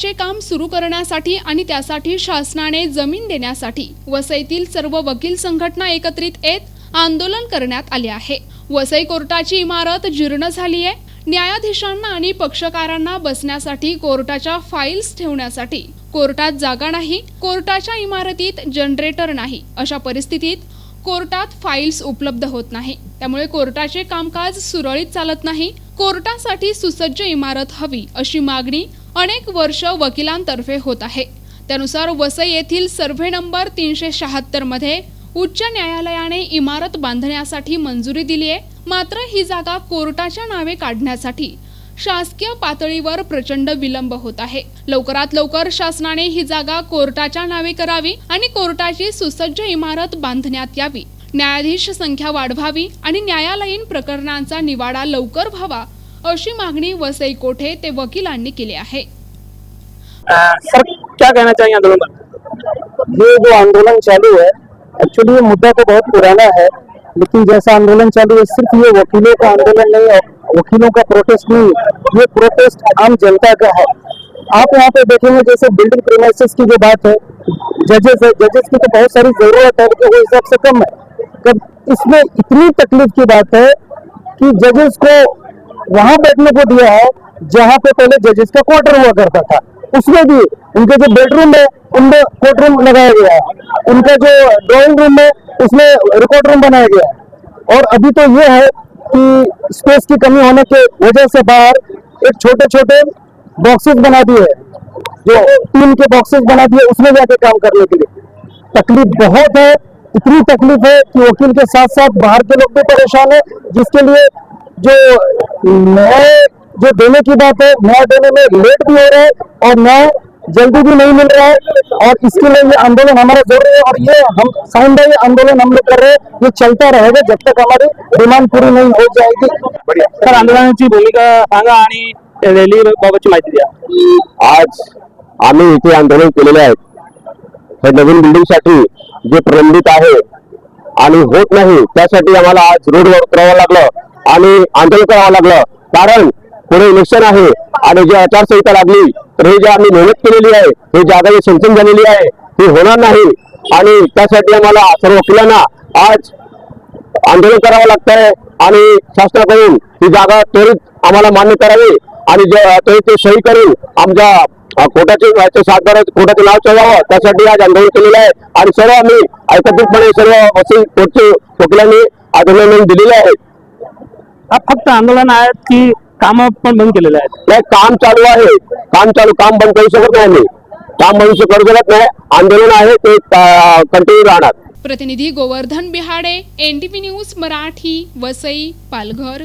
कोर्टाचे काम सुरू करण्यासाठी आणि त्यासाठी शासनाने जमीन देण्यासाठी वसईतील सर्व वकील संघटना एकत्रित येत आंदोलन करण्यात आले आहे. वसई कोर्टाची इमारत जीर्ण झाली आहे न्यायाधीशांना आणि पक्षकारांना बसण्यासाठी कोर्टाच्या फाईल्स ठेवण्यासाठी कोर्टात जागा नाही कोर्टाच्या इमारतीत जनरेटर नाही. अशा परिस्थितीत कोर्टात फाईल्स उपलब्ध होत नाही. त्यामुळे कोर्टाचे कामकाज सुरळीत चालत नाही. कोर्टासाठी सुसज्ज इमारत हवी अशी मागणी अनेक वर्ष वकिलांतर्फे होत आहे. त्यानुसार वसई येथील सर्व्हे नंबर तीनशे शहात्तरमध्ये उच्च न्यायालयाने इमारत बांधण्यासाठी मंजुरी दिली आहे. मात्र ही जागा कोर्टाच्या नावे काढण्यासाठी शासकीय पातळीवर प्रचंड विलंब होत आहे. लवकरात लवकर शासनाने ही जागा कोर्टाच्या नावे करावी आणि कोर्टाची सुसज्ज इमारत बांधण्यात यावी. न्यायाधीश संख्या वाढवावी आणि न्यायालयीन प्रकरणांचा निवाडा लवकर व्हावा अशी मागणी वसई कोठे ते वकिलांनी केली आहे. सर क्या कहना चाहिए आंदोलन? ये जो आंदोलन चालू है एक्चुअली ये मुद्दा तो बहुत पुराना है लेकिन जैसा आंदोलन चालू है सिर्फ़ ये वकीलों का आंदोलन नहीं है वकीलों का प्रोटेस्ट नहीं ये प्रोटेस्ट आम जनता का है। आप यहाँ पे देखेंगे जैसे बिल्डिंग प्रीमाइसेस की जो बात है जजेस है जजेस की तो बहुत सारी ज़रूरत है लेकिन वो हिसाब से कम है। कब इसमें इतनी तकलीफ़ की बात है कि जजेस को वहाँ बैठने को दिया है, जहाँ पे पहले जजेस का क्वार्टर हुआ करता था। उसमें भी उनके जो बेडरूम है, उनमें कोर्ट रूम लगाया गया है। उनका जो ड्राइंग रूम है, उसमें रिकॉर्ड रूम बनाया गया है। और अभी तो ये है कि स्पेस की कमी होने के वजह से बाहर एक छोटे छोटे बॉक्सेस बना दिए जो टीम के बॉक्सेस बना दिए, उसमें जाके काम करने के लिए। तकलीफ़ बहुत है, इतनी तकलीफ़ है कि वकील के साथ साथ बाहर के लोग भी परेशान है, जिसके लिए जो न्याय जो देने की बात है न्याय देने में लेट भी हो रहा है और न्याय जल्दी भी नहीं मिल रहा है। और इसके लिए ये आंदोलन हमारा ज़रूरी है और ये हम साउंड ये आंदोलन हम लोग कर रहे हैं। ये चलता रहेगा जब तक हमारी डिमांड पूरी नहीं हो जाएगी। बढ़िया। सर आंदोलनाची भूमिका सांगा आणि रॅली बाबतची माहिती द्या. आज आम्ही इथे आंदोलन केलेले आहेत. हे नवीन बिल्डिंग साठी जे प्रलंबित आहे आणि होत नाही त्यासाठी आम्हाला आज रोडवर उतरावं लागलं. आणि आंदोलन करावं लागलं. कारण पुढे इलेक्शन आहे आणि जी आचारसंहिता लागली तर हे जे आम्ही मेहनत केलेली आहे हे जागा संचन सिंचन झालेली आहे ती होणार नाही. आणि त्यासाठी आम्हाला सर्व वकिलांना आज आंदोलन करावं लागत आहे आणि शासनाकडून ही जागा त्वरित आम्हाला मान्य करावी आणि जे त्वरित ते सही करून आमच्या कोटाचे कोर्टाचे याचे सातबारा कोर्टाचे नाव चढवावं त्यासाठी आज आंदोलन केलेलं आहे. आणि सर्व आम्ही एकत्रितपणे सर्व वकील कोर्टचे वकिलांनी आंदोलन दिलेले आहे. हा फक्त आंदोलन आहेत की काम पण बंद केलेले आहेत. नाही काम चालू आहे. काम चालू काम बंद करू शकत नाही आम्ही काम बंद करू शकत नाही. आंदोलन आहे ते कंटिन्यू राहणार. प्रतिनिधी गोवर्धन बिहाडे एनटीव्ही न्यूज मराठी वसई पालघर.